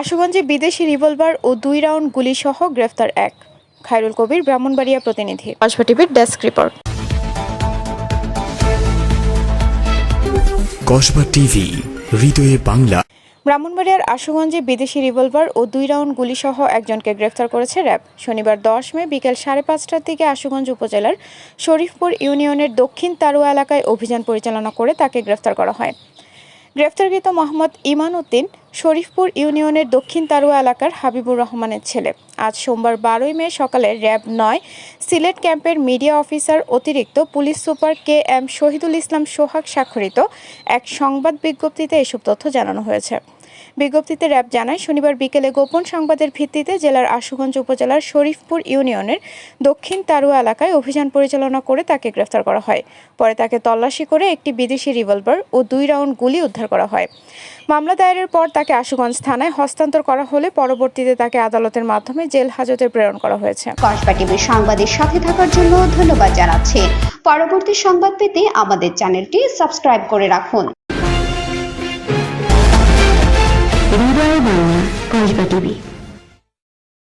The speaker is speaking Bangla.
আশুগঞ্জে বিদেশি রিভলভার ও দুই রাউন্ড গুলিসহ গ্রেফতার এক। খায়রুল কবির ব্রাহ্মণবাড়িয়া প্রতিনিধি। কসবা টিভির ডেস্ক রিপোর্ট। কসবা টিভি হৃদয়ে বাংলা। ব্রাহ্মণবাড়িয়ার আশুগঞ্জে বিদেশি রিভলভার ও দুই রাউন্ড গুলিসহ একজনকে গ্রেফতার করেছে র্যাব। শনিবার দশ মে বিকেল সাড়ে পাঁচটার দিকে আশুগঞ্জ উপজেলার শরীফপুর ইউনিয়নের দক্ষিণ তারুয়া এলাকায় অভিযান পরিচালনা করে তাকে গ্রেফতার করা হয়। গ্রেফতারকৃত মোহাম্মদ ইমান উদ্দিন শরীফপুর ইউনিয়নের দক্ষিণ তারুয়া এলাকার হাবিবুর রহমানের ছেলে। আজ সোমবার বারোই মে সকালে র্যাব নয়, সিলেট ক্যাম্পের মিডিয়া অফিসার অতিরিক্ত police super K M Shahidul Islam Sohag স্বাক্ষরিত এক সংবাদ বিজ্ঞপ্তিতে এসব তথ্য জানানো হয়েছে। বিজ্ঞপ্তিতে র্যাব জানায়, শনিবার বিকেলে গোপন সংবাদের ভিত্তিতে জেলার আশুগঞ্জ উপজেলার শরীফপুর ইউনিয়নের দক্ষিণ তারুয়া এলাকায় অভিযান পরিচালনা করে তাকে গ্রেফতার করা হয়। পরে তাকে তল্লাশি করে একটি বিদেশি রিভলভার ও দুই রাউন্ড গুলি উদ্ধার করা হয়। মামলা দায়েরের পর তাকে আশুগঞ্জ থানায় হস্তান্তর করা হলে পরবর্তীতে তাকে আদালতের মাধ্যমে জেল হাজতে প্রেরণ করা হয়েছে। সংবাদের সাথে থাকার জন্য ধন্যবাদ জানাচ্ছি। পরবর্তী সংবাদ পেতে আমাদের চ্যানেলটি সাবস্ক্রাইব করে রাখুন। হৃদয় টিভি